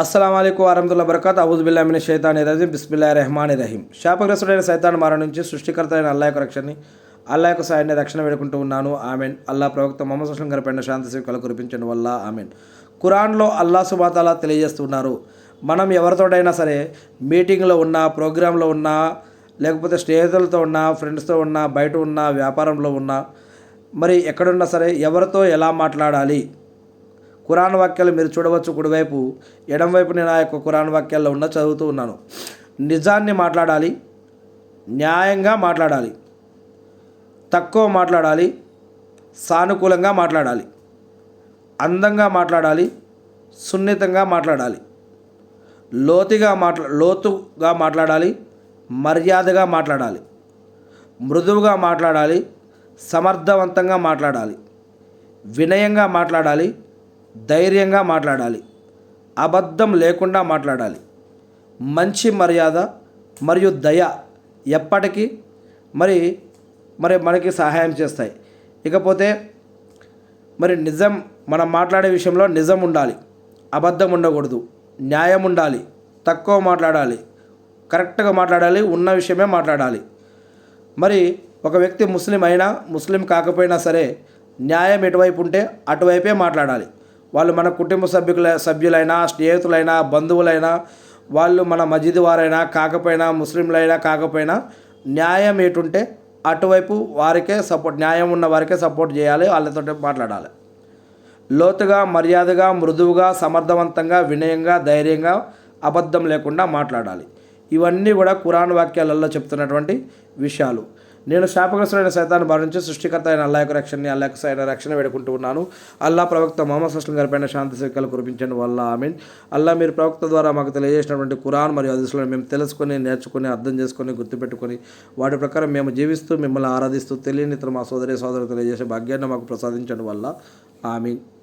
అస్సలం అయికు వరహతుల్లా బరకత్ అవుజుబిల్లామిన షైతాన్ రజీం. బిస్మిల్లా రెహమాని రహీం. శాపగ్రస్తుడైన సైతాన్ మార నుంచి సృష్టికర్త అయిన అల్లా యొక్క రక్షణని అల్లా యొక్క సాయాన్ని రక్షణ వేడుకుంటూ ఉన్నాను. ఆమెన్. అల్లా ప్రవక్త మొహమ్మద్ సుస్లం గారి పైన శాంతి సేవకలు కురిపించడం వల్ల. ఆమెన్. ఖురాన్లో అల్లా సుబాతాలా తెలియజేస్తున్నారు. మనం ఎవరితోటైనా సరే మీటింగ్లో ఉన్నా ప్రోగ్రాంలో ఉన్నా లేకపోతే స్నేహితులతో ఉన్నా ఫ్రెండ్స్తో ఉన్నా బయట ఉన్నా వ్యాపారంలో ఉన్నా మరి ఎక్కడున్నా సరే ఎవరితో ఎలా మాట్లాడాలి? కురాన్ వాక్యాలు మీరు చూడవచ్చు కుడివైపు ఎడంవైపు నేను ఆ యొక్క కురాన్ వాక్యాల్లో ఉన్న చదువుతూ ఉన్నాను. నిజాన్ని మాట్లాడాలి న్యాయంగా మాట్లాడాలి తక్కువ మాట్లాడాలి సానుకూలంగా మాట్లాడాలి అందంగా మాట్లాడాలి సున్నితంగా మాట్లాడాలి లోతుగా మాట్లా లోతుగా మాట్లాడాలి మర్యాదగా మాట్లాడాలి మృదువుగా మాట్లాడాలి సమర్థవంతంగా మాట్లాడాలి వినయంగా మాట్లాడాలి ధైర్యంగా మాట్లాడాలి. అబద్ధం లేకుండా మాట్లాడాలి. మంచి మర్యాద మరియు దయ ఎప్పటికీ మరి మరి మనకి సహాయం చేస్తాయి. ఇకపోతే మరి నిజం మనం మాట్లాడే విషయంలో నిజం ఉండాలి. అబద్ధం ఉండకూడదు. న్యాయం ఉండాలి. తక్కువ మాట్లాడాలి. కరెక్ట్గా మాట్లాడాలి. ఉన్న విషయమే మాట్లాడాలి. మరి ఒక వ్యక్తి ముస్లిం అయినా ముస్లిం కాకపోయినా సరే న్యాయం ఎటువైపు ఉంటే అటువైపే మాట్లాడాలి. వాళ్ళు మన కుటుంబ సభ్యుల సభ్యులైనా స్నేహితులైనా బంధువులైనా వాళ్ళు మన మజిద్ వారైనా కాకపోయినా ముస్లింలైనా కాకపోయినా న్యాయం ఏటుంటే అటువైపు వారికే సపోర్ట్ న్యాయం ఉన్న వారికే సపోర్ట్ చేయాలి వాళ్ళతో మాట్లాడాలి. లోతుగా మర్యాదగా మృదువుగా సమర్థవంతంగా వినయంగా ధైర్యంగా అబద్ధం లేకుండా మాట్లాడాలి. ఇవన్నీ కూడా కురాన్ వాక్యాలలో చెప్తున్నటువంటి విషయాలు. నేను శాపగ్రస్తుడైన సైతాన్ని భావించి సృష్టికర్త అయిన అల్లా యొక్క రక్షణని అల్లా యొక్క అయిన రక్షణ వేడుకుంటూ ఉన్నాను. అల్లా ప్రవక్త మొహమ్మద్ సస్లం గారిపైన శాంతి సేకలు కురిపించండి. వల్ల ఆమెన్. అల్లా మీరు ప్రవక్త ద్వారా మాకు తెలియజేసినటువంటి కురాన్ మరియు హదీసులను మేము తెలుసుకొని నేర్చుకొని అర్థం చేసుకొని గుర్తుపెట్టుకొని వాటి ప్రకారం మేము జీవిస్తూ మిమ్మల్ని ఆరాధిస్తూ తెలియని ఇతర మా సోదరి సోదరు తెలియజేసే భాగ్యాన్ని మాకు ప్రసాదించండి. వల్ల ఆమీన్.